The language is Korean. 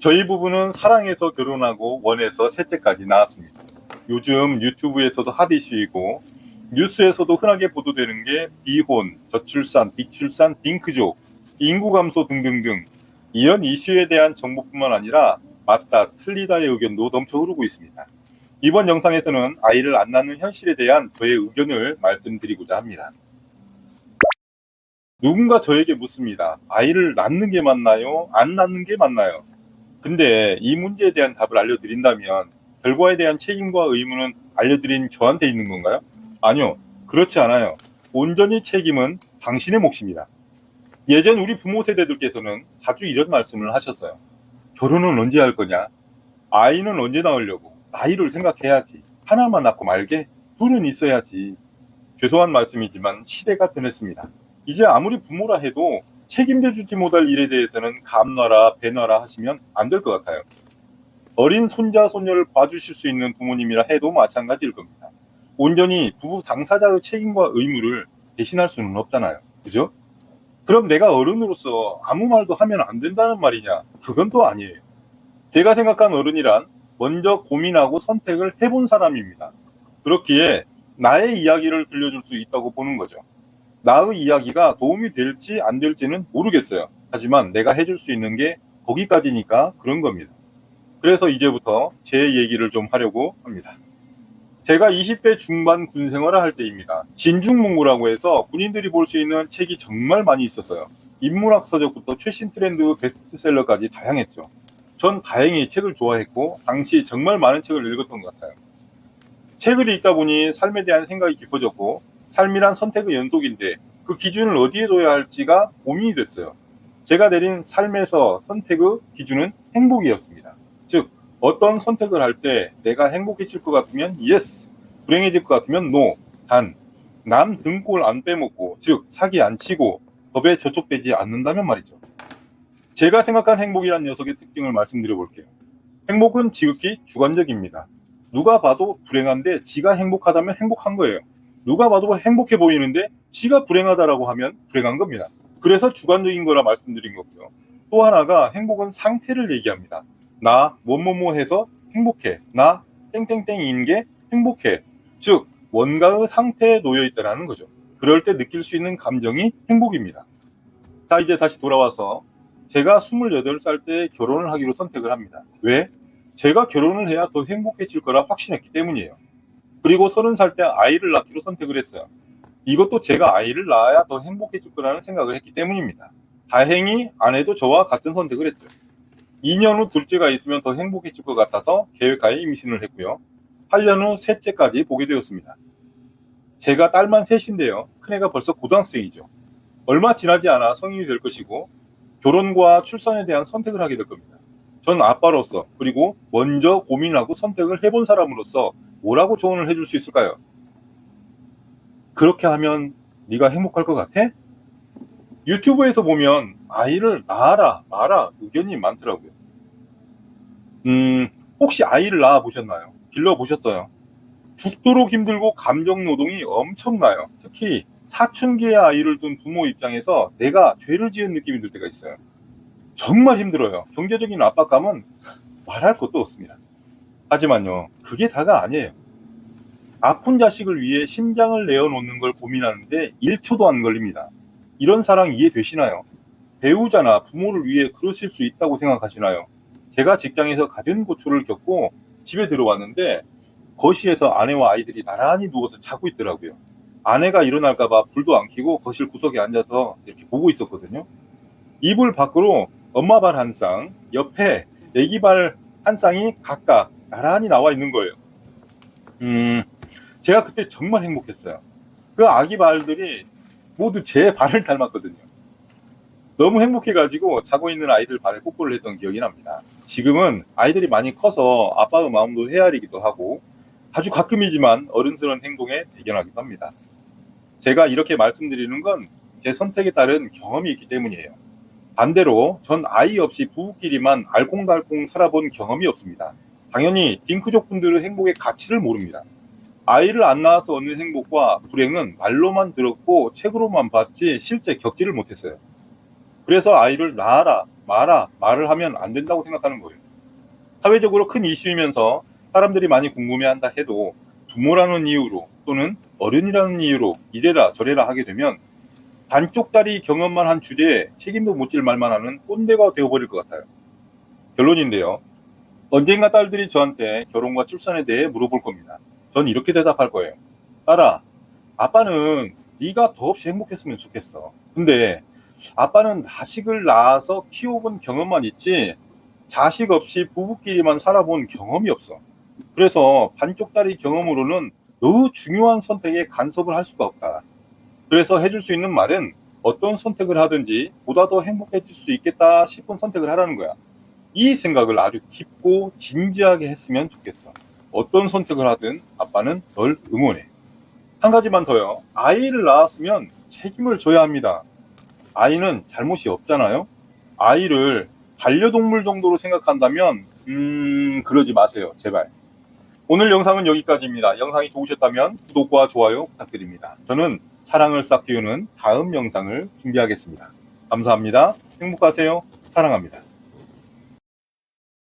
저희 부부는 사랑해서 결혼하고 원해서 셋째까지 낳았습니다. 요즘 유튜브에서도 핫 이슈이고 뉴스에서도 흔하게 보도되는 게 비혼, 저출산, 비출산, 딩크족, 인구 감소 등등등 이런 이슈에 대한 정보뿐만 아니라 맞다, 틀리다의 의견도 넘쳐 흐르고 있습니다. 이번 영상에서는 아이를 안 낳는 현실에 대한 저의 의견을 말씀드리고자 합니다. 누군가 저에게 묻습니다. 아이를 낳는 게 맞나요? 안 낳는 게 맞나요? 근데 이 문제에 대한 답을 알려드린다면 결과에 대한 책임과 의무는 알려드린 저한테 있는 건가요? 아니요. 그렇지 않아요. 온전히 책임은 당신의 몫입니다. 예전 우리 부모 세대들께서는 자주 이런 말씀을 하셨어요. 결혼은 언제 할 거냐? 아이는 언제 낳으려고? 나이를 생각해야지. 하나만 낳고 말게? 둘은 있어야지. 죄송한 말씀이지만 시대가 변했습니다. 이제 아무리 부모라 해도 책임져 주지 못할 일에 대해서는 감놔라, 배놔라 하시면 안 될 것 같아요. 어린 손자, 손녀를 봐주실 수 있는 부모님이라 해도 마찬가지일 겁니다. 온전히 부부 당사자의 책임과 의무를 대신할 수는 없잖아요. 그죠? 그럼 내가 어른으로서 아무 말도 하면 안 된다는 말이냐? 그건 또 아니에요. 제가 생각한 어른이란 먼저 고민하고 선택을 해본 사람입니다. 그렇기에 나의 이야기를 들려줄 수 있다고 보는 거죠. 나의 이야기가 도움이 될지 안 될지는 모르겠어요. 하지만 내가 해줄 수 있는 게 거기까지니까 그런 겁니다. 그래서 이제부터 제 얘기를 좀 하려고 합니다. 제가 20대 중반 군 생활을 할 때입니다. 진중문고라고 해서 군인들이 볼 수 있는 책이 정말 많이 있었어요. 인문학 서적부터 최신 트렌드 베스트셀러까지 다양했죠. 전 다행히 책을 좋아했고 당시 정말 많은 책을 읽었던 것 같아요. 책을 읽다 보니 삶에 대한 생각이 깊어졌고 삶이란 선택의 연속인데 그 기준을 어디에 둬야 할지가 고민이 됐어요. 제가 내린 삶에서 선택의 기준은 행복이었습니다. 즉 어떤 선택을 할 때 내가 행복해질 것 같으면 yes, 불행해질 것 같으면 no, 단, 남 등골 안 빼먹고, 즉, 사기 안 치고, 법에 저촉되지 않는다면 말이죠. 제가 생각한 행복이란 녀석의 특징을 말씀드려 볼게요. 행복은 지극히 주관적입니다. 누가 봐도 불행한데 지가 행복하다면 행복한 거예요. 누가 봐도 행복해 보이는데 지가 불행하다라고 하면 불행한 겁니다. 그래서 주관적인 거라 말씀드린 거고요. 또 하나가 행복은 상태를 얘기합니다. 나 뭐뭐뭐 해서 행복해. 나 땡땡땡인 게 행복해. 즉 원가의 상태에 놓여 있다라는 거죠. 그럴 때 느낄 수 있는 감정이 행복입니다. 자 이제 다시 돌아와서 제가 28살 때 결혼을 하기로 선택을 합니다. 왜? 제가 결혼을 해야 더 행복해질 거라 확신했기 때문이에요. 그리고 30살 때 아이를 낳기로 선택을 했어요. 이것도 제가 아이를 낳아야 더 행복해질 거라는 생각을 했기 때문입니다. 다행히 아내도 저와 같은 선택을 했죠. 2년 후 둘째가 있으면 더 행복해질 것 같아서 계획하에 임신을 했고요. 8년 후 셋째까지 보게 되었습니다. 제가 딸만 셋인데요. 큰애가 벌써 고등학생이죠. 얼마 지나지 않아 성인이 될 것이고 결혼과 출산에 대한 선택을 하게 될 겁니다. 전 아빠로서 그리고 먼저 고민하고 선택을 해본 사람으로서 뭐라고 조언을 해줄 수 있을까요? 그렇게 하면 네가 행복할 것 같아? 유튜브에서 보면 아이를 낳아라 마라 의견이 많더라고요. 음, 혹시 아이를 낳아 보셨나요? 길러 보셨어요? 죽도록 힘들고 감정 노동이 엄청나요. 특히 사춘기의 아이를 둔 부모 입장에서 내가 죄를 지은 느낌이 들 때가 있어요. 정말 힘들어요. 경제적인 압박감은 말할 것도 없습니다. 하지만요, 그게 다가 아니에요. 아픈 자식을 위해 심장을 내어놓는 걸 고민하는데 1초도 안 걸립니다. 이런 사랑 이해되시나요? 배우자나 부모를 위해 그러실 수 있다고 생각하시나요? 제가 직장에서 가진 고초를 겪고 집에 들어왔는데 거실에서 아내와 아이들이 나란히 누워서 자고 있더라고요. 아내가 일어날까봐 불도 안 켜고 거실 구석에 앉아서 이렇게 보고 있었거든요. 이불 밖으로 엄마 발 한 쌍, 옆에 애기 발 한 쌍이 각각 나란히 나와 있는 거예요. 음, 제가 그때 정말 행복했어요. 그 아기 발들이 모두 제 발을 닮았거든요. 너무 행복해가지고 자고 있는 아이들 발에 뽀뽀를 했던 기억이 납니다. 지금은 아이들이 많이 커서 아빠의 마음도 헤아리기도 하고 아주 가끔이지만 어른스러운 행동에 대견하기도 합니다. 제가 이렇게 말씀드리는 건 제 선택에 따른 경험이 있기 때문이에요. 반대로 전 아이 없이 부부끼리만 알콩달콩 살아본 경험이 없습니다. 당연히 딩크족 분들은 행복의 가치를 모릅니다. 아이를 안 낳아서 얻는 행복과 불행은 말로만 들었고 책으로만 봤지 실제 겪지를 못했어요. 그래서 아이를 낳아라 마라, 말을 하면 안 된다고 생각하는 거예요. 사회적으로 큰 이슈이면서 사람들이 많이 궁금해한다 해도 부모라는 이유로 또는 어른이라는 이유로 이래라 저래라 하게 되면 반쪽짜리 경험만 한 주제에 책임도 못 질 말만 하는 꼰대가 되어버릴 것 같아요. 결론인데요. 언젠가 딸들이 저한테 결혼과 출산에 대해 물어볼 겁니다. 전 이렇게 대답할 거예요. 딸아, 아빠는 네가 더없이 행복했으면 좋겠어. 근데 아빠는 자식을 낳아서 키워본 경험만 있지 자식 없이 부부끼리만 살아본 경험이 없어. 그래서 반쪽짜리 경험으로는 너무 중요한 선택에 간섭을 할 수가 없다. 그래서 해줄 수 있는 말은 어떤 선택을 하든지 보다 더 행복해질 수 있겠다 싶은 선택을 하라는 거야. 이 생각을 아주 깊고 진지하게 했으면 좋겠어. 어떤 선택을 하든 아빠는 널 응원해. 한 가지만 더요. 아이를 낳았으면 책임을 져야 합니다. 아이는 잘못이 없잖아요. 아이를 반려동물 정도로 생각한다면 음 그러지 마세요. 제발. 오늘 영상은 여기까지입니다. 영상이 좋으셨다면 구독과 좋아요 부탁드립니다. 저는 사랑을 싹 틔우는 다음 영상을 준비하겠습니다. 감사합니다. 행복하세요. 사랑합니다.